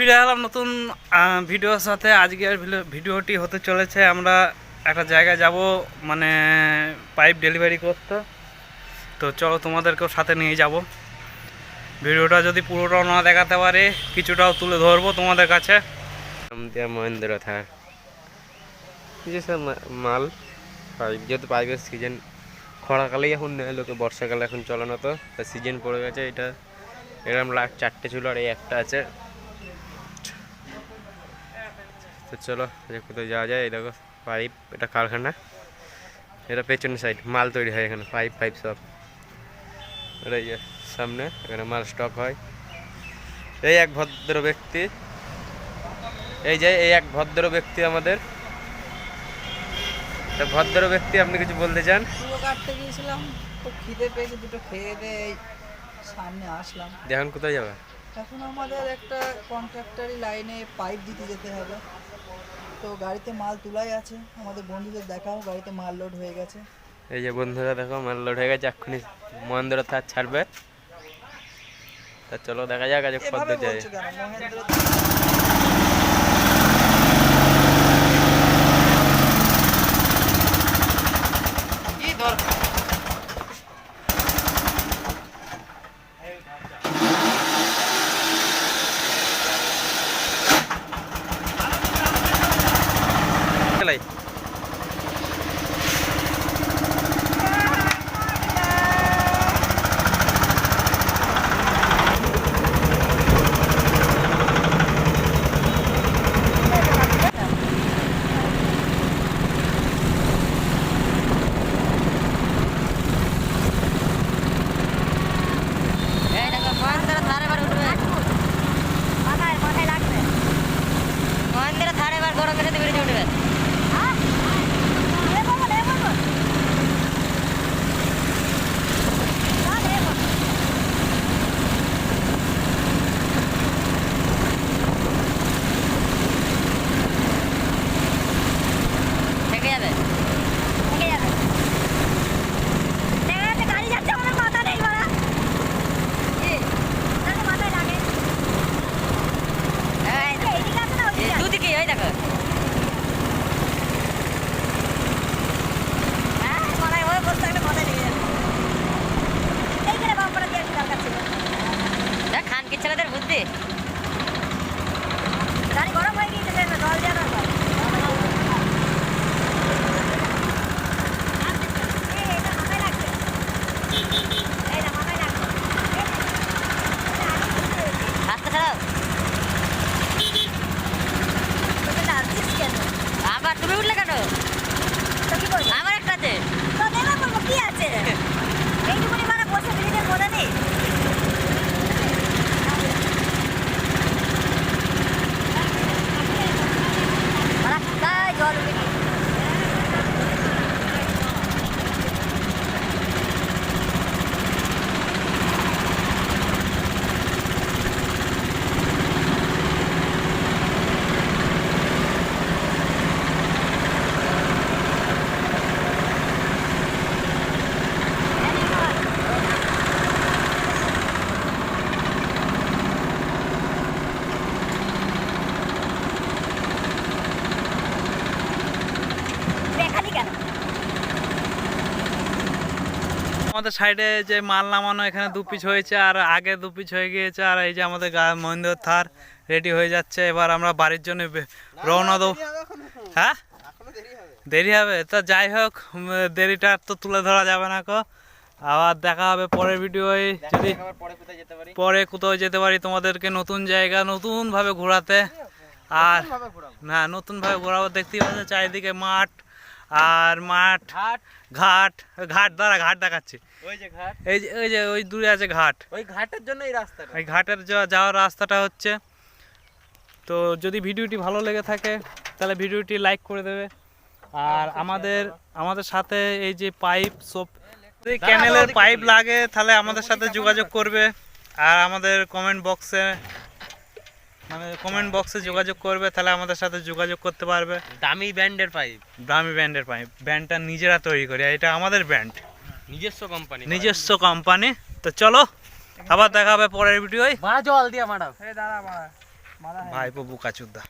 ফিরে এলাম নতুন ভিডিওর সাথে। আজকের ভিডিও- ভিডিওটি হতে চলেছে, আমরা একটা জায়গায় যাব মানে পাইপ ডেলিভারি করতে। তো চলো তোমাদেরকেও সাথে নিয়ে যাব। ভিডিওটা যদি পুরোটাও না দেখাতে পারে, কিছুটাও তুলে ধরবো তোমাদের কাছে। মহেন্দ্র থার মাল পাইপ যেহেতু পাইপের সিজন খরাকালেই এখন নেয় লোকে বর্ষাকালে এখন চলানো তো সিজন পড়ে গেছে, এটা এরকম লাখ চারটে ছিল আর এই একটা আছে। তো চলো যে কোথাও যাওয়া যায় এই দেখো পাইপ এটা কারখানা। এটা পেছনের সাইড মাল তৈরি হয় এখানে পাইপ পাইপ সব। এটা এই সামনে এখানে মাল স্টক হয়। এই এক ভদ্র ব্যক্তি এই যে এই এক ভদ্র ব্যক্তি আমাদের। তা ভদ্র ব্যক্তি আপনি কিছু বলতে চান? চুলো কাটতে গিয়েছিলাম তো খিদে পেয়েছে দুটো খেয়ে দিয়ে এই সামনে আসলাম। দেখুন কোথায় যাবে? এখন আমাদের একটা কন্ট্রাক্টারি লাইনে পাইপ দিতে যেতে হবে। তো গাড়িতে মাল তোলাই আছে। আমাদের বন্ধুদের দেখাও গাড়িতে মাল লোড হয়ে গেছে। এই যে বন্ধুরা দেখো মাল লোড হয়ে গেছে এক্ষুনি মহেন্দ্র তার ছাড়বে। তা চলো দেখা যাক আজ কত যায়। তুমি উঠলে কেন? একটা আছে কি আছে এইটুকুনি মানে বসে ব্রিজের মজা নেই রাস্তায় জল উঠে গিয়েছে। দেখালি কেন আমাদের সাইডে যে মাল নামানো এখানে দু পিচ হয়েছে আর আগে দু পিচ হয়ে গিয়েছে আর এই যে আমাদের মহেন্দ্র থার রেডি হয়ে যাচ্ছে। এবার আমরা বাড়ির জন্য রওনা দেবো। হ্যাঁ? দেরি হবে? তা যাই হোক দেরিটা তো তুলে ধরা যাবে না কো। আবার দেখা হবে পরের ভিডিওয়। যদি পরে কোথাও যেতে পারি তোমাদেরকে নতুন জায়গা নতুনভাবে ঘোরাতে। আর না নতুনভাবে ঘোরাবো। দেখতেই পাচ্ছ চারিদিকে মাঠ। আর মাঠ ঘাট। ঘাট দ্বারা ঘাট দেখাচ্ছি। ওই যে ঘাট। এই যে ওই যে ওই দূরে আছে ঘাট। ওই ঘাটের জন্য এই রাস্তাটা। এই ঘাটের যাওয়ার রাস্তাটা হচ্ছে। তো যদি ভিডিওটি ভালো লেগে থাকে তাহলে ভিডিওটি লাইক করে দেবে। আর আমাদের আমাদের সাথে এই যে পাইপ সব যদি ক্যানেলের পাইপ লাগে তাহলে আমাদের সাথে যোগাযোগ করবে। আর আমাদের কমেন্ট বক্সে মানে কমেন্ট বক্সে যোগাযোগ করবে তাহলে আমাদের সাথে যোগাযোগ করতে পারবে। দামি ব্র্যান্ডের পাইপ দামি ব্র্যান্ডের পাইপ ব্র্যান্ডটা নিজেরা তৈরি করি এটা আমাদের ব্র্যান্ড নিজস্ব কোম্পানি নিজস্ব কোম্পানি তো চলো আবার দেখা হবে পরের ভিডিওয় ভাড়া জল দিয়া ম্যাডাম এই দাঁড়া মারা ভাই বাবু ভাইপো বুকাচুদ্দা